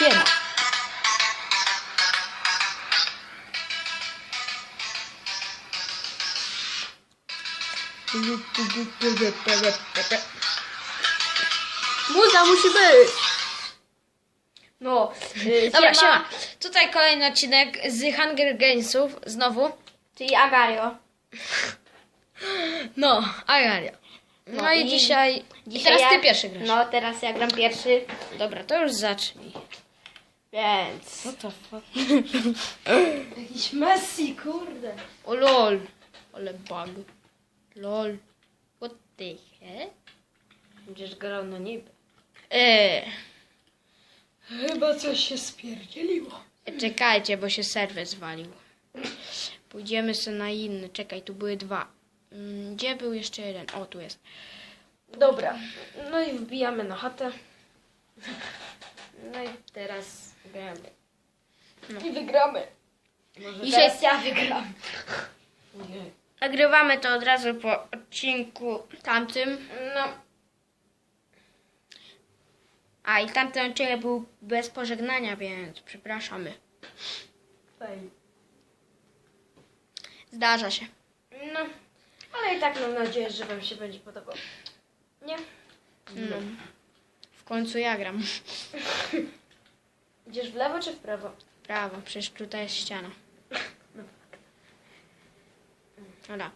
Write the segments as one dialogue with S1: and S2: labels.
S1: siema. Muza musi być.
S2: No, y,
S1: Dobra,
S2: siema.
S1: siema. Tutaj kolejny odcinek z Hunger Gamesów, znowu.
S2: Czyli Agario.
S1: No, Agaria. No,
S2: No
S1: i, dzisiaj... I
S2: Dzisiaj
S1: teraz ty
S2: ja-
S1: pierwszy grasz.
S2: No, teraz ja gram pierwszy,
S1: Dobra, to już zacznij.
S2: Więc...
S1: What the fuck?
S2: Jakiś Messi, kurde.
S1: O lol. Ale bug. Lol. What the heck?
S2: Będziesz grał na niby.
S1: Eee.
S2: Chyba coś się spierdzieliło.
S1: Czekajcie, bo się serwer zwalił. Pójdziemy sobie na inny. Czekaj, tu były dwa. Mm, Gdzie był jeszcze jeden? O, tu jest.
S2: Dobra, no i wbijamy na chatę. No i teraz gramy. I wygramy. Może
S1: I
S2: teraz
S1: się-
S2: ja wygram. Nie.
S1: Nagrywamy to od razu po odcinku tamtym.
S2: No,
S1: A i tamten odcinek był bez pożegnania, więc przepraszamy.
S2: fajnie.
S1: Zdarza się.
S2: No, ale i tak mam nadzieję, że wam się będzie podobał. Nie?
S1: No. W końcu ja gram.
S2: Idziesz w lewo czy w prawo?
S1: Prawo, przecież tutaj jest ściana. Dobra.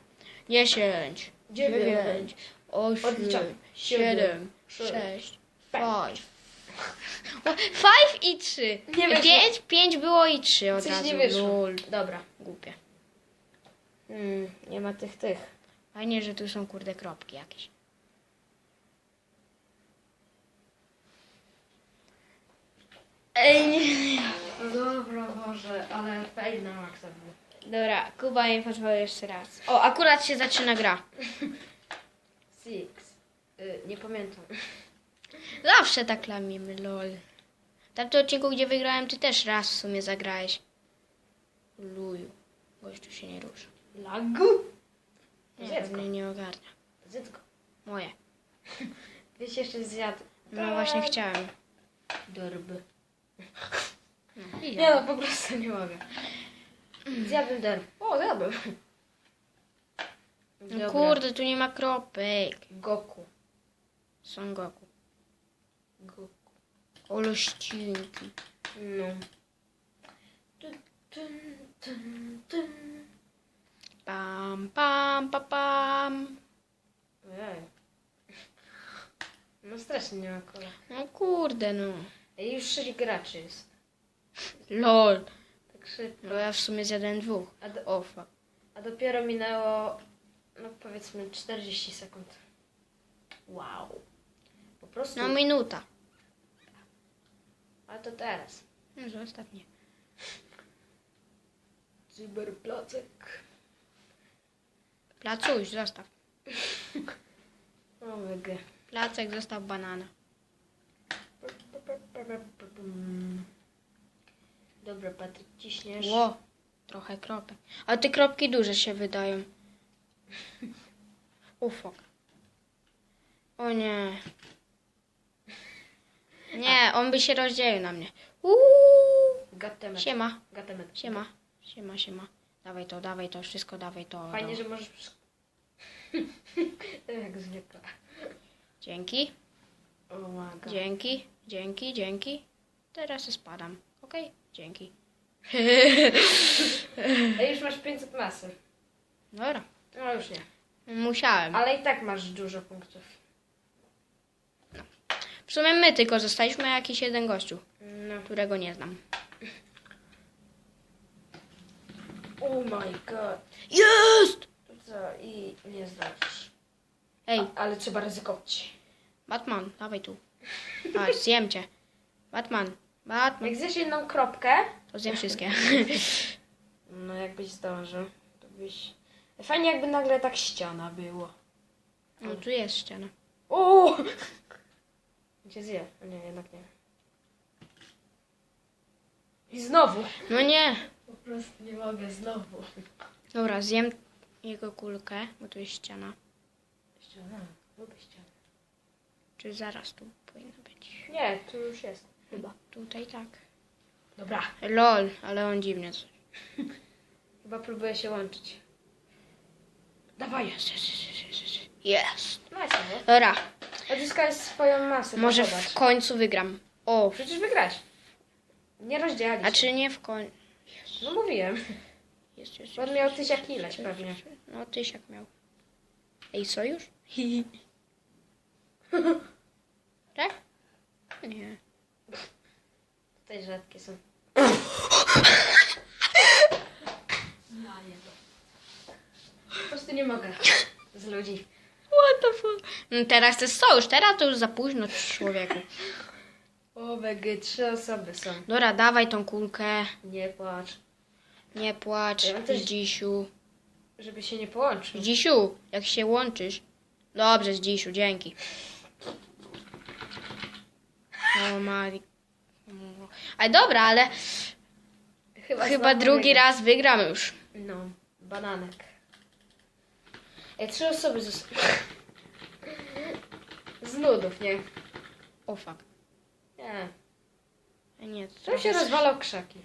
S1: 10, 9, 8,
S2: Odliczamy.
S1: 7,
S2: Trzy,
S1: 6,
S2: pięć.
S1: 5. 5 i 3.
S2: Nie wyszło.
S1: 5, 5 było i 3 od
S2: Coś
S1: razu.
S2: nie wyszło.
S1: Lol.
S2: Dobra.
S1: Głupie.
S2: Mm, nie ma tych, tych.
S1: Fajnie, że tu są kurde kropki jakieś. Ej, nie.
S2: No dobra, może, ale fail na maksa był.
S1: Dobra, Kuba nie pozwól jeszcze raz. O, akurat się zaczyna gra.
S2: Six. Y, nie pamiętam.
S1: Zawsze tak lamimy, lol. W tamtym odcinku, gdzie wygrałem, ty też raz w sumie zagrałeś. Luju. Gościu się nie rusza.
S2: Lagu?
S1: Nie,
S2: Dziecko.
S1: pewnie nie ogarnia.
S2: Zytko.
S1: Moje.
S2: Wiesz, jeszcze zjadł.
S1: No właśnie chciałem.
S2: Derby.
S1: No, i
S2: Nie
S1: ja.
S2: no, po prostu nie mogę. Zjadłem derby. O, zjadłem.
S1: No kurde, tu nie ma kropek.
S2: Goku.
S1: Są Goku.
S2: Goku.
S1: Olościnki.
S2: No. Tun, tun, tun, tun.
S1: Pam, pam, pa, pam.
S2: Ojej. No strasznie nie ma kola.
S1: No kurde, no.
S2: Już sześć graczy jest.
S1: Lol.
S2: Tak szybko.
S1: No ja w sumie zjadłem dwóch.
S2: A, do,
S1: O, fuck.
S2: a dopiero minęło, no powiedzmy 40 sekund. Wow. Po prostu.
S1: No minuta.
S2: A to teraz.
S1: No zostaw mnie.
S2: Cyberplacek.
S1: Placuś, zostaw.
S2: O mega.
S1: Placek, zostaw banana.
S2: Dobra, Patryk, ciśniesz.
S1: Ło, trochę kropek. Ale te kropki duże się wydają. Fuck. O nie. Nie, on by się rozdzielił na mnie. Uuu.
S2: Gatemet.
S1: Siema,
S2: Gatemet.
S1: siema, siema, siema. Dawaj to, dawaj to, wszystko dawaj to.
S2: Fajnie,
S1: to.
S2: że możesz... Jak zwykle.
S1: Dzięki, Dzięki, dzięki, dzięki. Teraz spadam. Okej, dzięki.
S2: Ej, już masz 500 masy.
S1: Dobra,
S2: No już nie.
S1: musiałem.
S2: Ale i tak masz dużo punktów.
S1: W sumie my tylko zostaliśmy jakiś jeden gościu,
S2: No.
S1: którego nie znam.
S2: Oh my god.
S1: Jest!
S2: To co? I nie zdążysz.
S1: Ej,
S2: A, ale trzeba ryzykować.
S1: Batman, dawaj tu. A, zjem cię. Batman, Batman.
S2: Jak zjesz jedną kropkę,
S1: To zjem wszystkie.
S2: no jakbyś zdążył, to byś... Fajnie jakby nagle tak ściana było.
S1: No tu jest ściana.
S2: O! Gdzie zje? A nie, jednak nie. I znowu.
S1: No nie.
S2: Po prostu nie mogę znowu.
S1: Dobra, zjem jego kulkę, bo tu jest ściana.
S2: Ściana, lubię ścianę.
S1: Czy zaraz tu powinno być?
S2: Nie, tu już jest. Chyba.
S1: Tutaj tak.
S2: Dobra.
S1: Lol, ale on dziwnie coś.
S2: Chyba próbuję się łączyć. Dawaj.
S1: Jest, jest, jest, jest, jest. Jest.
S2: Jest, nie?
S1: Dobra,
S2: Odzyskałeś swoją masę.
S1: może
S2: zobacz.
S1: w końcu wygram. O,
S2: Przecież wygrać. Nie rozdzielić.
S1: a czy nie w końcu?
S2: No mówiłem.
S1: Jest, jest,
S2: Bo on miał tysiak ileś pewnie.
S1: No, tysiak miał. Ej, sojusz? tak? Nie.
S2: Tutaj rzadkie są. Po prostu nie mogę. Z ludzi.
S1: What the fuck? No teraz to jest sojusz, teraz to już za późno, człowieku.
S2: O, wege, trzy osoby są.
S1: Dobra, dawaj tą kulkę.
S2: Nie płacz.
S1: Nie płacz,
S2: Ja też-
S1: Zdzisiu.
S2: Żeby się nie połączył.
S1: Zdzisiu, jak się łączysz. Dobrze, Zdzisiu, dzięki. O, Mari. Ale dobra, ale chyba
S2: znowu
S1: drugi raz wygram już.
S2: No, bananek. Ej, trzy osoby zostały. Z nudów, nie?
S1: O fuck.
S2: Nie.
S1: Nie,
S2: To się
S1: s-
S2: rozwalał krzaki.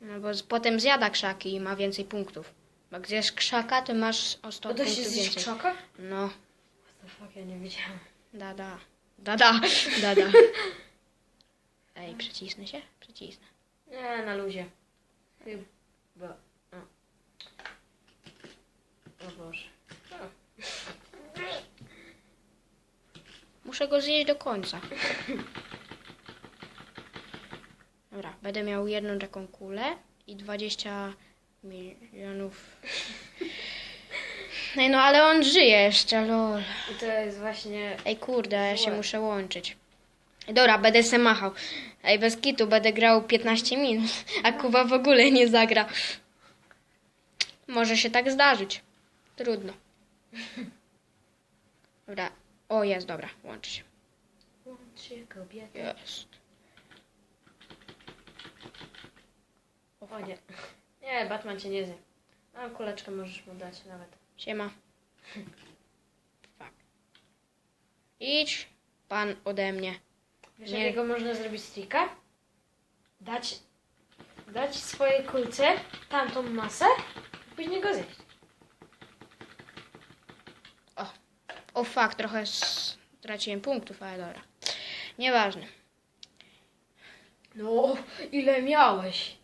S1: No bo z- potem zjada krzaki i ma więcej punktów. Bo jak zjesz krzaka, to masz o 100
S2: To da się
S1: punktów
S2: zjeść
S1: więcej.
S2: krzaka?
S1: No,
S2: What the fuck, ja nie wiedziałam.
S1: da, da. Da, da, da, da. Ej, przycisnę się? Przycisnę.
S2: Nie, na luzie. Chyba. O, o Boże.
S1: Muszę go zjeść do końca. Dobra, będę miał jedną taką kulę i 20 milionów. No, no ale on żyje jeszcze, lol.
S2: I to jest właśnie...
S1: Ej kurde, ja się muszę łączyć. Dobra, będę se machał. Ej, bez kitu, będę grał 15 minut, a Kuba w ogóle nie zagra. Może się tak zdarzyć. Trudno. Dobra. O, jest, dobra, łączy się.
S2: Łącz się kobieta.
S1: Jest.
S2: O nie. Nie, Batman cię nie zje. Mam kuleczkę, możesz mu dać nawet.
S1: Siema. Fuck. Idź pan ode mnie.
S2: Wiesz,
S1: Nie.
S2: jakiego można zrobić sticka? Dać, dać swojej kulce tamtą masę i później go zjeść.
S1: O. O fuck, trochę straciłem punktów, ale dobra. Nieważne.
S2: No, ile miałeś?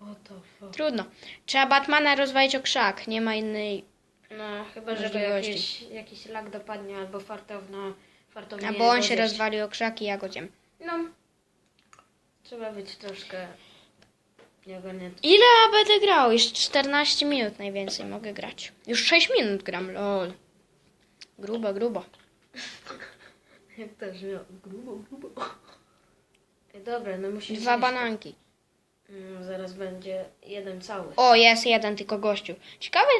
S2: O to fuck.
S1: Trudno. Trzeba Batmana rozwalić o krzak. Nie ma innej.
S2: No, chyba, że go
S1: Możliwości.
S2: jakiś, jakiś lak dopadnie albo fartowna, fartownie
S1: A bo on się rozwalił o krzak i ja go zjem.
S2: No. Trzeba być troszkę nieogarnięty.
S1: Ile ja będę grał? Jeszcze 14 minut najwięcej mogę grać. Już 6 minut gram, lol. Grubo, grubo.
S2: Jak to brzmiało? Grubo, grubo. Ej, Dobra, no musisz
S1: Dwa
S2: zjeść.
S1: bananki.
S2: No, zaraz będzie jeden cały.
S1: O, jest jeden tylko gościu. Ciekawy,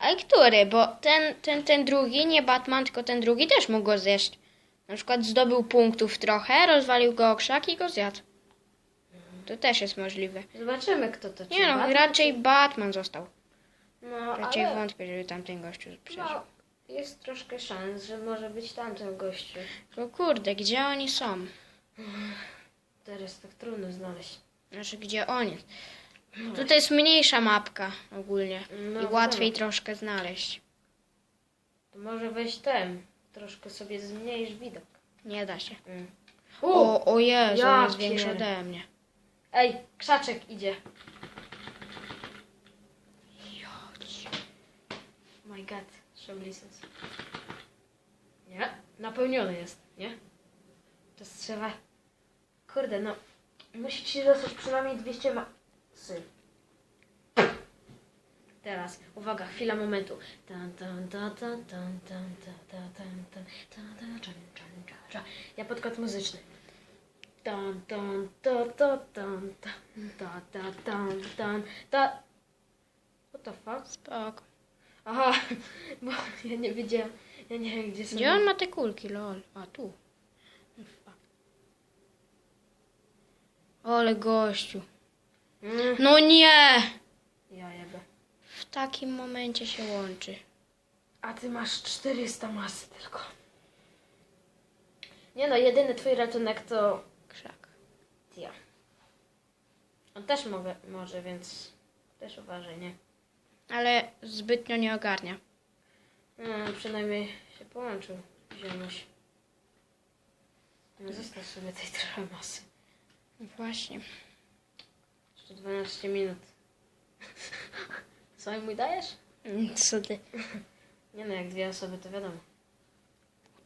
S1: ale który? Bo ten, ten, ten drugi, nie Batman, tylko ten drugi też mógł go zjeść. Na przykład zdobył punktów trochę, rozwalił go o krzak i go zjadł. To też jest możliwe.
S2: Zobaczymy, kto to
S1: Nie no,
S2: Batman,
S1: raczej
S2: czy-
S1: Batman został.
S2: No,
S1: Raczej
S2: ale
S1: wątpię, żeby tamten gościu przeżył.
S2: no, jest troszkę szans, że może być tamten gościu.
S1: Tylko kurde, gdzie oni są?
S2: Teraz tak trudno znaleźć.
S1: Znaczy, gdzie on jest? Tutaj jest mniejsza mapka ogólnie
S2: No,
S1: i łatwiej troszkę znaleźć.
S2: To może weź ten. Troszkę sobie zmniejsz widok.
S1: Nie da się.
S2: Mm.
S1: O, o Jezu, on jest większy ode mnie.
S2: Ej, krzaczek idzie. My god, show listens. Nie, napełniony jest, nie? To trzeba... Kurde, no... Musi ci dostać przynajmniej 200 Teraz, uwaga, chwila momentu. Ja podkład muzyczny. Tam, tam, ta, ta, tam, tam, ta, ta, tam, tam, ta. What the fuck?
S1: Spoko.
S2: Aha, bo ja nie wiedziałam, ja nie wiem gdzie są.
S1: Gdzie on ma te kulki, lol? A, tu. O, ale gościu.
S2: Mm,
S1: No nie!
S2: Ja jebę.
S1: W takim momencie się łączy.
S2: A ty masz 400 masy tylko. Nie no, jedyny twój ratunek to
S1: Krzak.
S2: też mogę, może, więc też uważaj, nie?
S1: Ale zbytnio nie ogarnia.
S2: No, przynajmniej się połączył ziomuś. No, Zostaw sobie tej trochę masy.
S1: Właśnie.
S2: Jeszcze 12 minut. Co mi dajesz?
S1: Co ty?
S2: Nie no, jak dwie osoby, to wiadomo.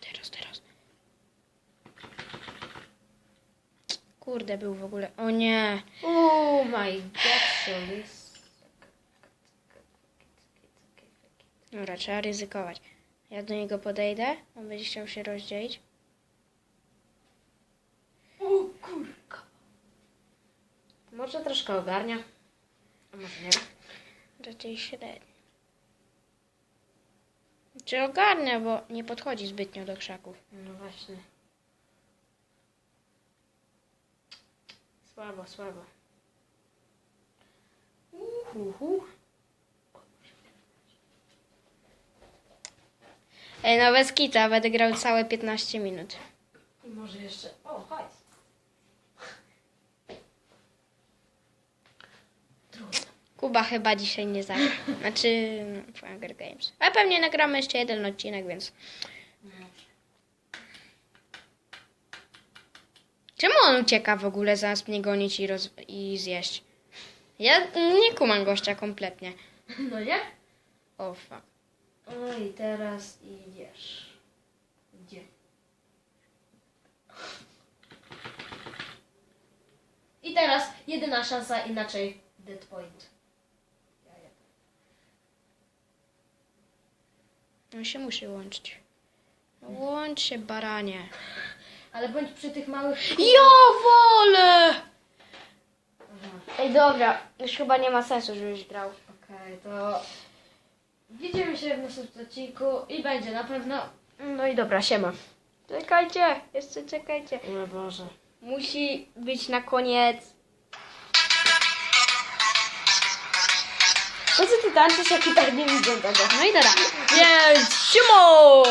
S1: Teraz, teraz. Kurde, był w ogóle. O nie.
S2: Oh my god, Solis.
S1: Dobra, trzeba ryzykować. Ja do niego podejdę. On będzie chciał się rozdzielić.
S2: O kurka. Może troszkę ogarnia. A może nie.
S1: Raczej średnio. Czy ogarnia, bo nie podchodzi zbytnio do krzaków.
S2: No właśnie. Słabo, słabo. Uhu.
S1: Ej, no bez kita, będę grał całe 15 minut.
S2: I może jeszcze... O, hajs. Trudno.
S1: Kuba chyba dzisiaj nie zagra. Znaczy, no, Hunger Games. Ale pewnie nagramy jeszcze jeden odcinek, więc... Czemu on ucieka w ogóle zamiast mnie gonić i, roz... i zjeść? Ja nie kumam gościa kompletnie.
S2: No nie?
S1: O fuck.
S2: O i teraz idziesz. Gdzie? I teraz jedyna szansa inaczej dead point.
S1: On się musi łączyć. No Łącz się, baranie.
S2: Ale bądź przy tych małych...
S1: Ja wolę!
S2: Aha.
S1: Ej, dobra. Już chyba nie ma sensu, żebyś grał.
S2: Okej, to widzimy się w następnym odcinku i będzie na pewno.
S1: No i dobra, siema. Czekajcie, jeszcze czekajcie.
S2: O Boże.
S1: Musi być na koniec. Хотите дальше всякие торги везде тогда? Ну и да-да. Нет, чему?